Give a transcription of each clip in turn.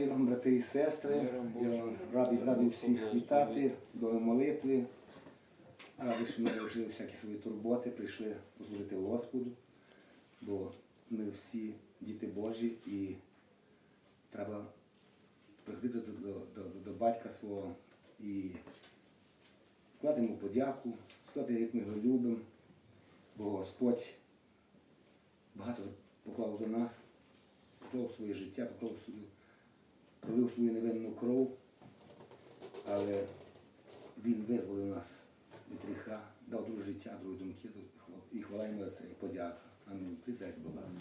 Божий вам, брати і сестри. Я радий, радий всіх вітати до молитви. Радий, що ми залишили всякі свої турботи, прийшли послужити Господу, бо ми всі діти Божі і треба приходити до, до, до, до батька свого і сказати йому подяку, сказати, як ми його любимо, бо Господь багато поклав за нас, поклав своє життя, поклав свою, пролив свою невинну кров, але Він визволив нас від гріха, дав друге життя, другі думки, і хвала йому за це, і подяка. Амінь. Присядьте, будь ласка.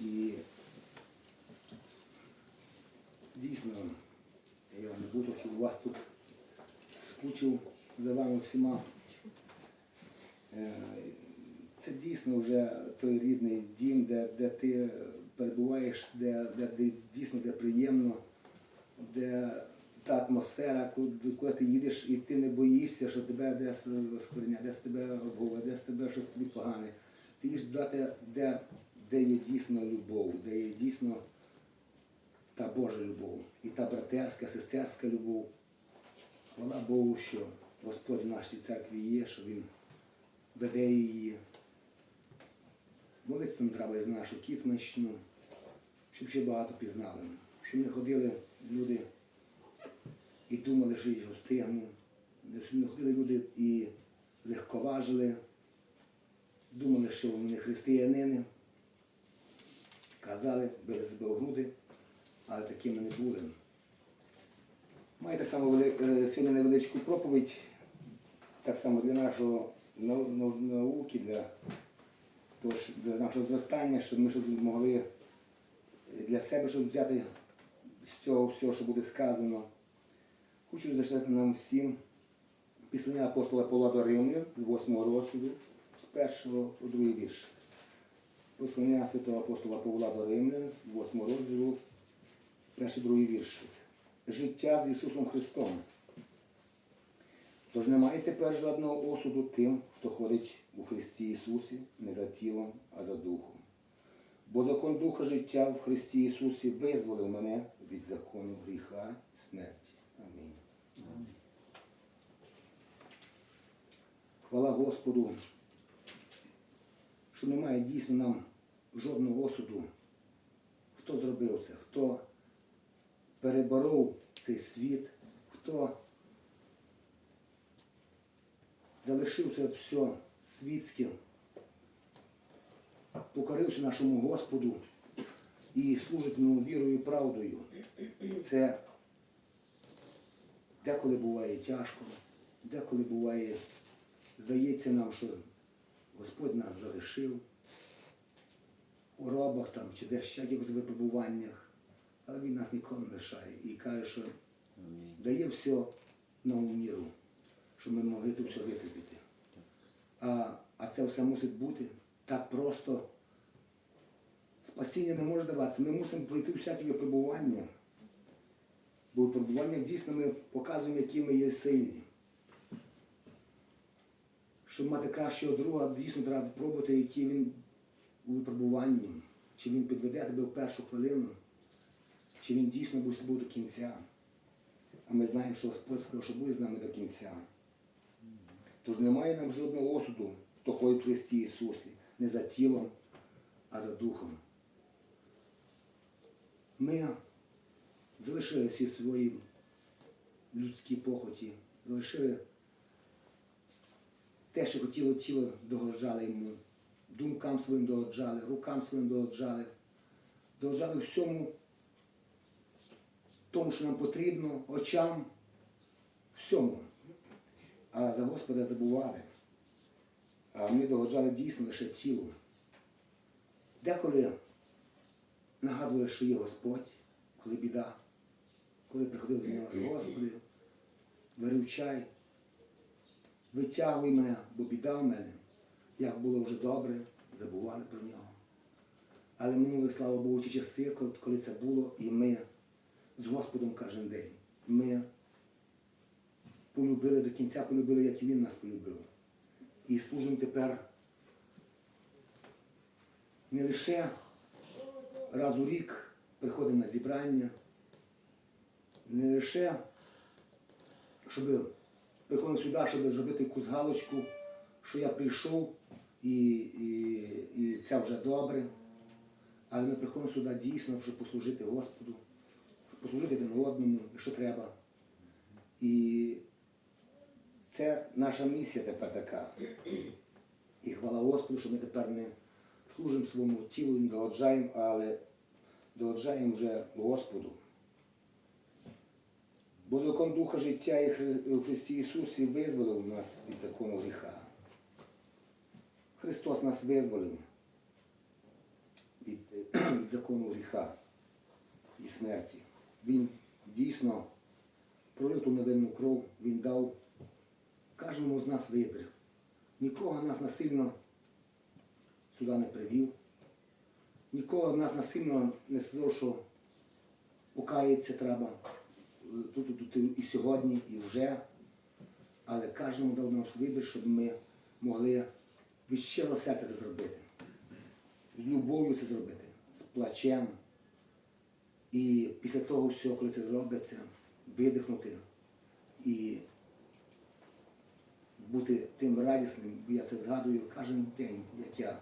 І дійсно, я не буду у вас тут скучив за вами всіма. Це дійсно вже той рідний дім, де, де ти перебуваєш, де, де, де дійсно де приємно, де та атмосфера, коли, ти їдеш і ти не боїшся, що тебе десь оскверня, десь тебе обговорять, десь тебе щось тобі погане. Ти їдеш туди, де, де є дійсно любов, де є дійсно та Божа любов, і та братерська, сестерська любов. Хвала Богу, що Господь в нашій церкві є, що Він веде її. Молитися треба із нашу кіцмащину, щоб ще багато пізнали. Щоб не ходили люди і думали, що їх встигну. Щоб не ходили люди і легковажили, думали, що вони християнини, казали, били себе в груди, але такими не були. Маю так само е, сьогодні невеличку проповідь, так само для нашого нау- нау- науки, для, того, ж- для нашого зростання, щоб ми щось могли для себе, щоб взяти з цього всього, що буде сказано. Хочу зачитати нам всім післання апостола Павла до Римлян з 8 розділу, з першого по другий вірш. Послання святого апостола Павла до Римлян з 8 розділу, перший другий вірш. Життя з Ісусом Христом. Тож немає тепер жодного осуду тим, хто ходить у Христі Ісусі не за тілом, а за духом. Бо закон Духа життя в Христі Ісусі визволив мене від закону гріха і смерті. Амінь. Хвала Господу, що немає дійсно нам жодного осуду. Хто зробив це? Хто переборов цей світ, хто залишив це все світське, покорився нашому Господу і служить йому вірою і правдою. Це деколи буває тяжко, деколи буває, здається нам, що Господь нас залишив у робах там чи десь ще якихось випробуваннях, але Він нас ніколи не лишає і каже, що дає все нову міру, щоб ми могли тут все витерпіти. А, а це все мусить бути так просто. Спасіння не може даватися. Ми мусимо пройти всякі випробування. Бо в випробуваннях дійсно ми показуємо, які ми є сильні. Щоб мати кращого друга, дійсно треба пробувати, який він у випробуванні. Чи він підведе тебе в першу хвилину, чи він дійсно буде до кінця. А ми знаємо, що Господь сказав, що буде з нами до кінця. Тож немає нам жодного осуду, хто ходить в Христі Ісусі, не за тілом, а за духом. Ми залишили всі свої людські похоті, залишили те, що хотіло тіло, догоджали йому, думкам своїм догоджали, рукам своїм догоджали, догоджали всьому тому, що нам потрібно, очам, всьому. А за Господа забували. А ми догоджали дійсно лише тілу. Деколи нагадували, що є Господь, коли біда, коли приходили до нього, Господи, виручай, витягуй мене, бо біда в мене. Як було вже добре, забували про нього. Але минули, слава Богу, ті часи, коли- це було, і ми з Господом кожен день. Ми полюбили до кінця, полюбили, як і Він нас полюбив. І служимо тепер не лише раз у рік приходимо на зібрання, не лише щоб приходимо сюди, щоб зробити якусь галочку, що я прийшов і, і, і це вже добре. Але ми приходимо сюди дійсно, щоб послужити Господу, щоб послужити один одному, якщо треба. І це наша місія тепер така. І хвала Господу, що ми тепер не служимо своєму тілу, не догоджаємо, але догоджаємо вже Господу. Бо закон Духа життя і Хри- Христі Ісусі визволив нас від закону гріха. Христос нас визволив від, від закону гріха і смерті. Він дійсно пролив ту невинну кров, Він дав кожному з нас вибір. Нікого нас насильно сюди не привів, нікого нас насильно не сказав, що покається треба тут, тут, тут і сьогодні, і вже. Але кожному дав нам вибір, щоб ми могли від щирого серця це зробити. З любов'ю це зробити, з плачем. І після того всього, коли це зробиться, видихнути і бути тим радісним, бо я це згадую кожен день, як я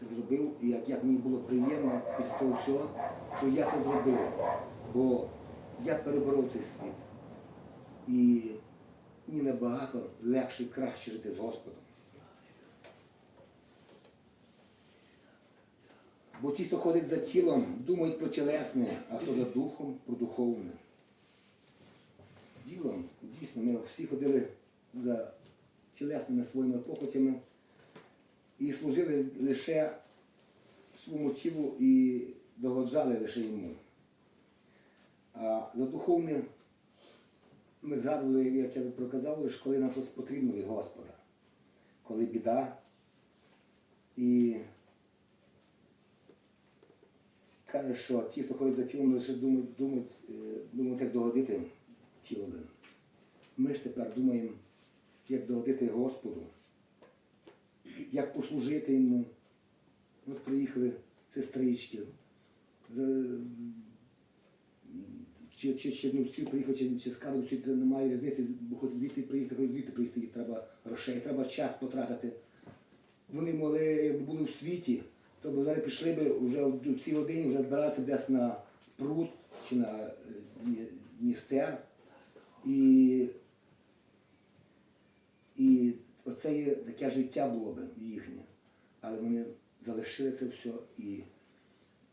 це зробив, і як, як мені було приємно після того всього, що я це зробив. Бо я переборов цей світ. І мені набагато легше і краще жити з Господом. Бо ті, хто ходить за тілом, думають про тілесне, а хто за духом про духовне. Ділом, дійсно, ми всі ходили за тілесними своїми похотями і служили лише своєму тілу і догоджали лише йому. А за духовне ми згадували, як я проказав, лише коли нам щось потрібно від Господа, коли біда. І каже, що ті, хто ходить за тілом, лише думають, думають, е, думають як догодити тілові. Ми ж тепер думаємо, як догодити Господу, як послужити йому. От приїхали сестрички. Чи, чи Чернівці приїхали, чи, чи з це немає різниці, бо хоч звідти приїхати, хоч звідти приїхати, треба грошей, треба час потратити. Вони могли, якби були в світі, то б зараз пішли б вже в цій годині, вже збиралися десь на пруд чи на е, Дністер. І, і оце є таке життя було б їхнє. Але вони залишили це все і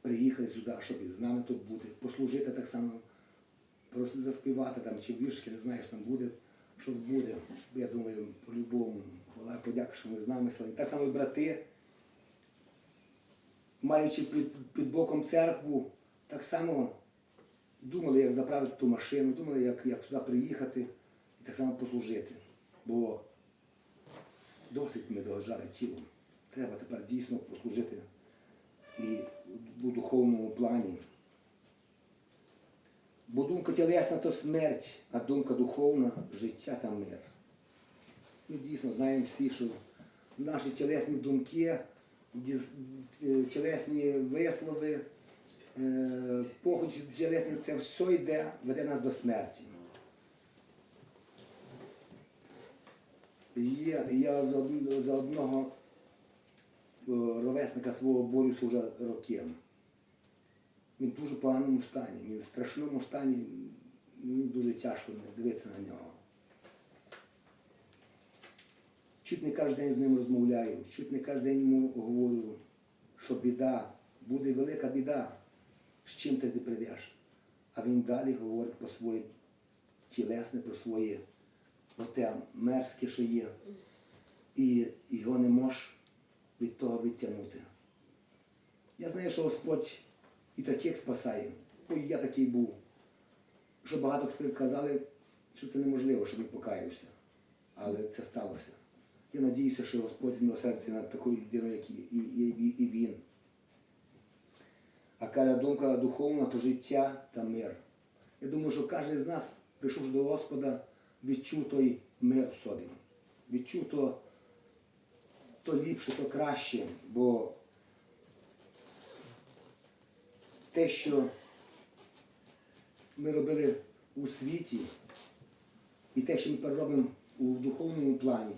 приїхали сюди, щоб з нами тут бути, послужити так само, просто заспівати там, чи віршки, не знаєш, там буде, щось буде. Я думаю, по-любому, хвала подяка, що ви з нами сьогодні. Так само і брати, маючи під, під боком церкву, так само думали, як заправити ту машину, думали, як, як сюди приїхати і так само послужити. Бо досить ми догоджали тілом. Треба тепер дійсно послужити і у духовному плані. Бо думка тілесна то смерть, а думка духовна життя та мир. Ми дійсно знаємо всі, що наші тілесні думки, е, тілесні вислови, е, похоті тілесні, це все йде, веде нас до смерті. Є, я за, за одного е, ровесника свого борюся вже роки. Він в дуже поганому стані, він в страшному стані, мені дуже тяжко дивитися на нього. Чуть не кожен день з ним розмовляю, чуть не кожен день йому говорю, що біда, буде велика біда, з чим ти прийдеш. А він далі говорить про своє тілесне, про своє оте мерзке, що є. І його не можеш від того відтягнути. Я знаю, що Господь і таких спасає, бо я такий був. Що багато хто казали, що це неможливо, щоб він покаявся. Але це сталося. Я надіюся, що Господь змилосердиться над такою людиною, як і, і, і, і він. А каже, думка духовна то життя та мир. Я думаю, що кожен з нас, прийшовши до Господа, відчув той мир в собі. Відчув то, ліпше, то краще, бо те, що ми робили у світі, і те, що ми переробимо у духовному плані,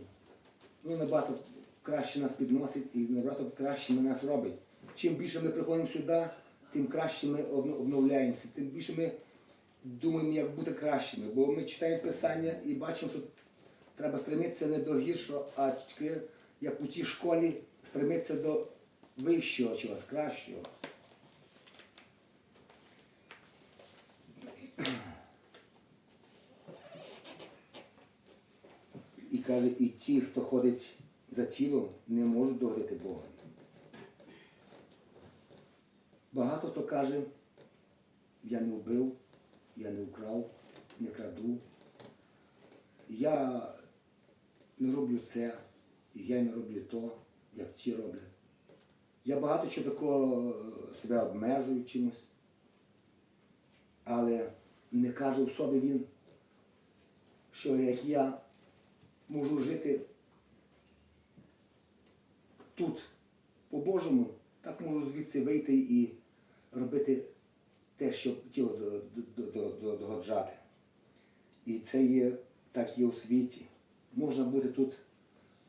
ну, набагато краще нас підносить і набагато краще на нас робить. Чим більше ми приходимо сюди, тим краще ми обновляємося, тим більше ми думаємо, як бути кращими. Бо ми читаємо Писання і бачимо, що треба стремитися не до гіршого, а як у тій школі, стремитися до вищого чогось, кращого. І каже, і ті, хто ходить за тілом, не можуть догодити Бога. Багато хто каже, я не вбив, я не вкрав, не краду. Я не роблю це, і я не роблю то, як ті роблять. Я багато чого такого е, себе обмежую чимось, але не каже в собі він, що як я можу жити тут, по-божому, так можу звідси вийти і робити те, що тіло до- до- до- до- догоджати. І це є, так є у світі. Можна бути тут,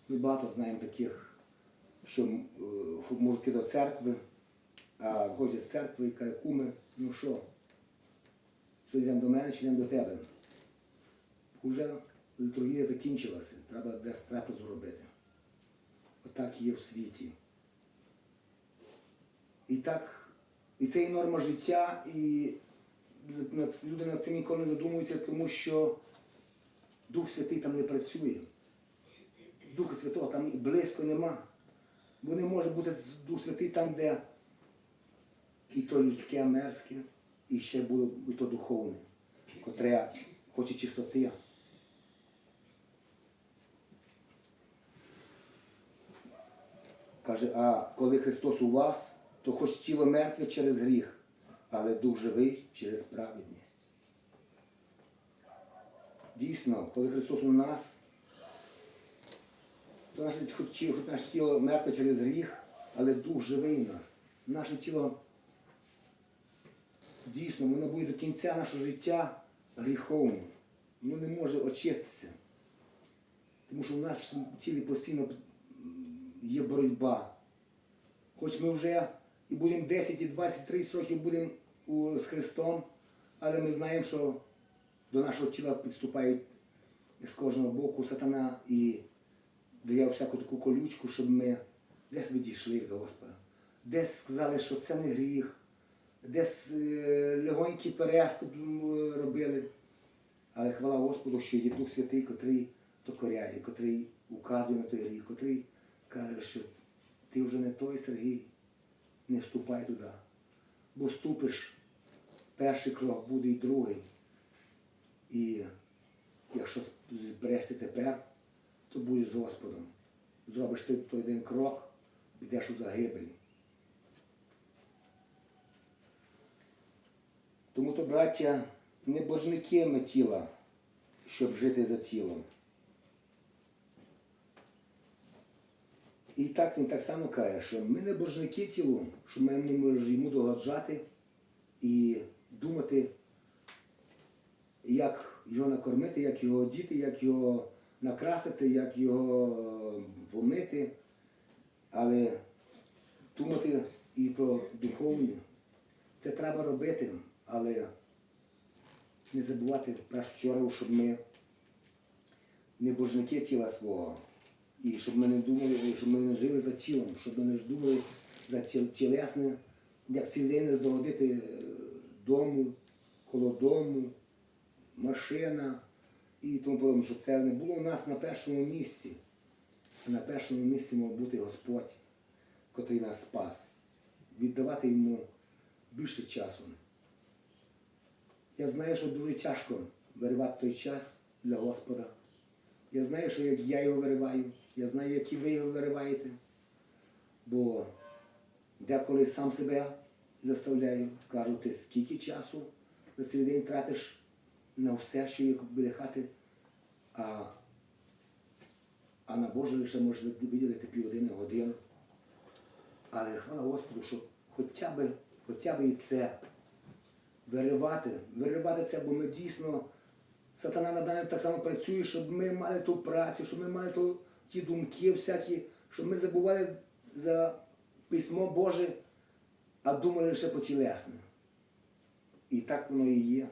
ми багато знаємо таких, що е, йти до церкви, а виходять з церкви і каже, куми, ну що, що йдемо до мене чи йдемо до тебе? Уже літургія закінчилася, треба десь трапезу робити. Отак є в світі. І так, і це і норма життя, і люди над цим ніколи не задумуються, тому що Дух Святий там не працює. Духа Святого там і близько нема. Бо не може бути Дух Святий там, де і то людське, мерзке, і ще було і то духовне, котре хоче чистоти. Каже, а коли Христос у вас, то хоч тіло мертве через гріх, але дух живий через праведність. Дійсно, коли Христос у нас, то наше, хоч, хоч наше тіло мертве через гріх, але дух живий в нас. Наше тіло дійсно, воно буде до кінця нашого життя гріховним. Воно не може очиститися. Тому що в нашому тілі постійно є боротьба. Хоч ми вже і будемо 10, і 20, 30 років будемо з Христом, але ми знаємо, що до нашого тіла підступають з кожного боку сатана і дає всяку таку колючку, щоб ми десь відійшли до Господа. Десь сказали, що це не гріх, десь е, легонький переступ робили. Але хвала Господу, що є Дух Святий, котрий докоряє, котрий указує на той гріх, котрий каже, що ти вже не той Сергій, не вступай туди. Бо ступиш, перший крок буде і другий. І якщо зберешся тепер, то будеш з Господом. Зробиш той, той один крок, підеш у загибель. Тому то, браття, не божники ми тіла, щоб жити за тілом. І так він так само каже, що ми не божники тілу, що ми не можемо йому догоджати і думати, як його накормити, як його одіти, як його накрасити, як його помити, але думати і про духовне. Це треба робити, але не забувати першу чергу, щоб ми не божники тіла свого. І щоб ми не думали, щоб ми не жили за тілом, щоб ми не думали за тіл- тілесне, як цілий день доводити е, дому, коло дому, машина і тому подобне, щоб це не було у нас на першому місці. А на першому місці мав бути Господь, котрий нас спас. Віддавати йому більше часу. Я знаю, що дуже тяжко виривати той час для Господа. Я знаю, що як я його вириваю, я знаю, як і ви його вириваєте. Бо деколи сам себе заставляю, кажу, ти скільки часу за цей день тратиш на все, що є біля хати, а, а на Боже лише можеш виділити півгодини годину. Але хвала Господу, що хоча б хоча б і це. Виривати, виривати це, бо ми дійсно, сатана над нами так само працює, щоб ми мали ту працю, щоб ми мали ту, ті думки всякі, щоб ми забували за письмо Боже, а думали лише по тілесне. І так воно і є.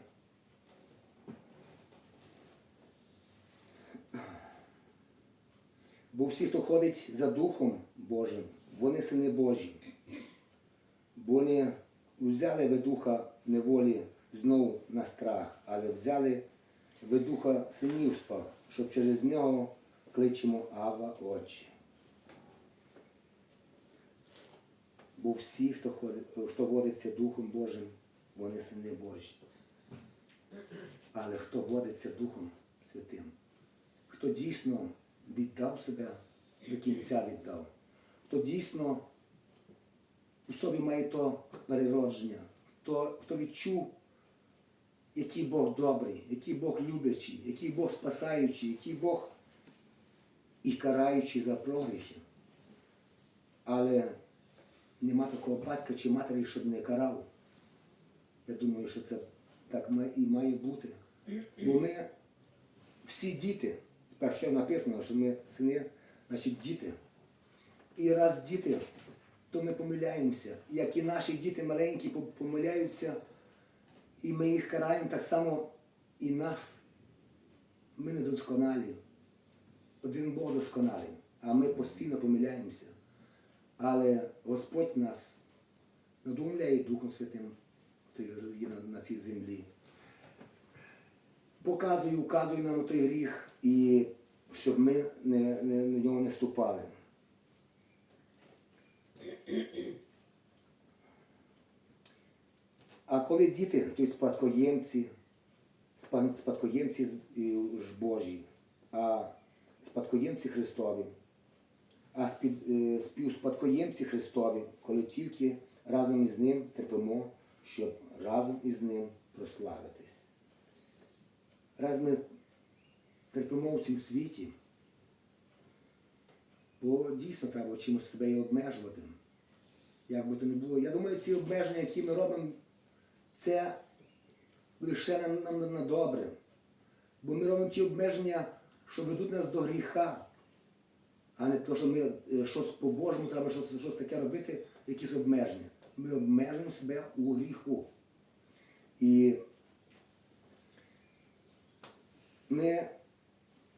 Бо всі, хто ходить за Духом Божим, вони сини Божі. Бо не взяли ви духа неволі знову на страх, але взяли ви духа синівства, щоб через нього кличемо Ава Отче. Бо всі, хто, ходить, хто водиться Духом Божим, вони сини Божі. Але хто водиться Духом Святим, хто дійсно віддав себе до кінця віддав, хто дійсно у собі має то переродження, хто, хто відчув, який Бог добрий, який Бог люблячий, який Бог спасаючий, який Бог і караючий за прогріхи. Але нема такого батька чи матері, щоб не карав. Я думаю, що це так і має бути. Бо ми всі діти, тепер ще написано, що ми сини, значить діти. І раз діти, то ми помиляємося. Як і наші діти маленькі помиляються, і ми їх караємо так само і нас. Ми недосконалі. Один Бог досконалий, а ми постійно помиляємося. Але Господь нас надумляє Духом Святим, який є на, цій землі. Показує, указує нам той гріх, і щоб ми не, не, на нього не ступали. А коли діти, то спадкоємці, спадкоємці ж Божі, а спадкоємці Христові, а е, співспадкоємці Христові, коли тільки разом із ним терпимо, щоб разом із ним прославитись. Раз ми терпимо в цьому світі, бо дійсно треба чимось себе і обмежувати. Як би то не було. Я думаю, ці обмеження, які ми робимо, це лише нам на добре. Бо ми робимо ті обмеження, що ведуть нас до гріха, а не то, що ми е, щось по-божому треба щось, щось таке робити, якісь обмеження. Ми обмежуємо себе у гріху. І ми,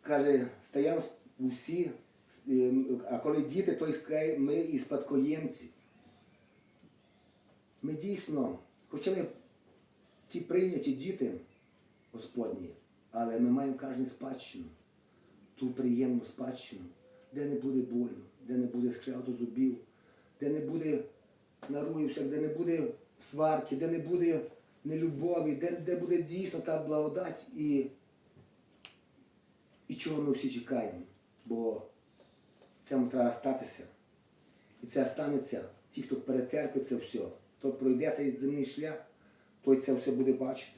каже, стаємо усі, е, а коли діти, то ми і спадкоємці. Ми дійсно, хоча ми ті прийняті діти Господні, але ми маємо кожен спадщину, ту приємну спадщину, де не буде болю, де не буде скряту зубів, де не буде наруївся, де не буде сварки, де не буде нелюбові, де, де буде дійсно та благодать і, і чого ми всі чекаємо. Бо цьому треба статися. І це станеться. Ті, хто перетерпить це все, хто пройде цей земний шлях, той це все буде бачити.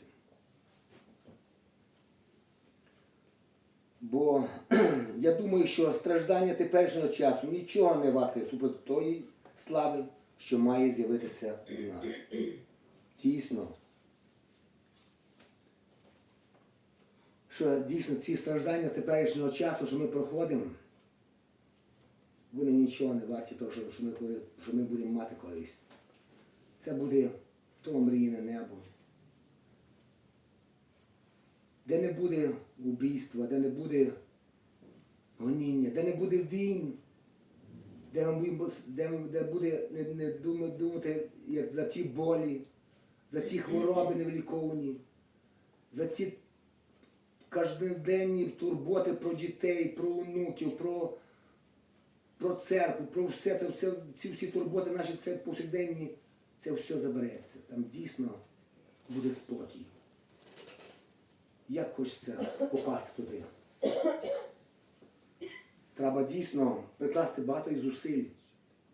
Бо я думаю, що страждання теперішнього часу нічого не варте супроти тої слави, що має з'явитися у нас. Дійсно. Що дійсно ці страждання теперішнього часу, що ми проходимо, вони нічого не варті того, що, ми, що ми будемо мати колись. Це буде то мрійне небо. Де не буде убійства, де не буде гоніння, де не буде війн, де, ми де, де буде не, не дума- думати як за ті болі, за ті хвороби невиліковані, за ті кожноденні турботи про дітей, про онуків, про, про церкву, про все це, все, ці всі турботи наші це повсякденні, це все забереться. Там дійсно буде спокій. Як хочеться попасти туди? Треба дійсно прикласти багато зусиль,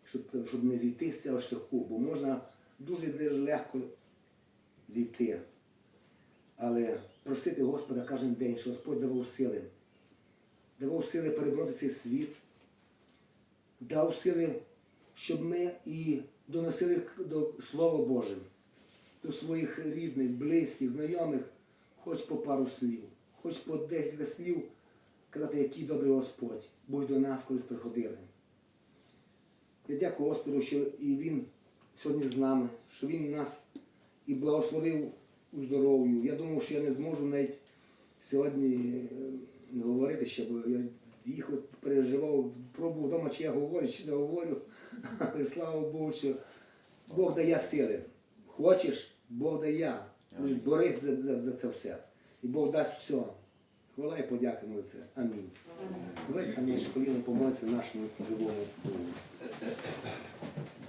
щоб, щоб не зійти з цього шляху, бо можна дуже дуже легко зійти. Але просити Господа кожен день, що Господь давав сили, давав сили перебороти цей світ, дав сили, щоб ми і доносили до Слова Боже, до своїх рідних, близьких, знайомих, хоч по пару слів, хоч по декілька слів казати, який добрий Господь, бо й до нас колись приходили. Я дякую Господу, що і Він сьогодні з нами, що Він нас і благословив у здоров'ю. Я думав, що я не зможу навіть сьогодні е, говорити ще, бо я їхав, переживав, пробував вдома, чи я говорю, чи не говорю. Але слава Богу, що Бог дає сили. Хочеш, Бог дає. Лиш борись за, за, за це все. І Бог дасть все. Хвала і подякуємо за це. Амінь. Давайте там коліно помолиться нашому живому Богу.